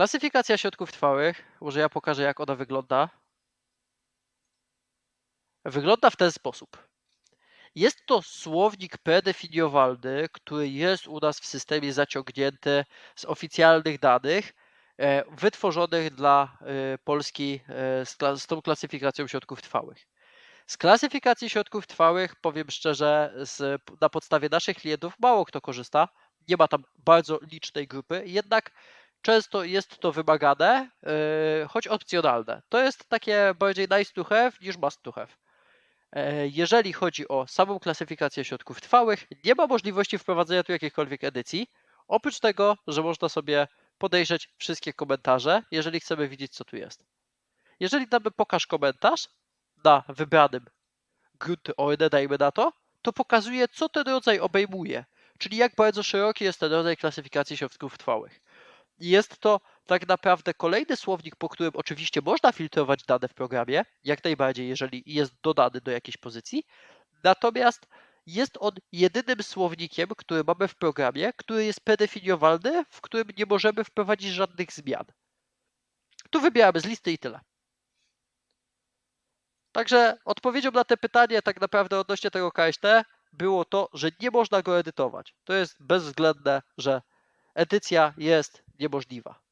Klasyfikacja środków trwałych, może ja pokażę jak ona wygląda. Wygląda w ten sposób. Jest to słownik predefiniowalny, który jest u nas w systemie zaciągnięty z oficjalnych danych, e, wytworzonych dla e, Polski e, z, tą klasyfikacją środków trwałych. Z klasyfikacji środków trwałych, powiem szczerze, z, na podstawie naszych klientów mało kto korzysta. Nie ma tam bardzo licznej grupy, jednak często jest to wymagane, e, choć opcjonalne. To jest takie bardziej nice to have niż must to have. E, Jeżeli chodzi o samą klasyfikację środków trwałych, nie ma możliwości wprowadzenia tu jakichkolwiek edycji. Oprócz tego, że można sobie podejrzeć wszystkie komentarze, jeżeli chcemy widzieć, co tu jest. Jeżeli damy pokaż komentarz na wybranym Grundordner, dajmy na to, to pokazuje, co ten rodzaj obejmuje, czyli jak bardzo szeroki jest ten rodzaj klasyfikacji środków trwałych. Jest to tak naprawdę kolejny słownik, po którym oczywiście można filtrować dane w programie, jak najbardziej, jeżeli jest dodany do jakiejś pozycji. Natomiast jest on jedynym słownikiem, który mamy w programie, który jest predefiniowalny, w którym nie możemy wprowadzić żadnych zmian. Tu wybieramy z listy i tyle. Także odpowiedzią na te pytanie, tak naprawdę odnośnie tego KST, było to, że nie można go edytować. To jest bezwzględne, że edycja jest niemożliwa.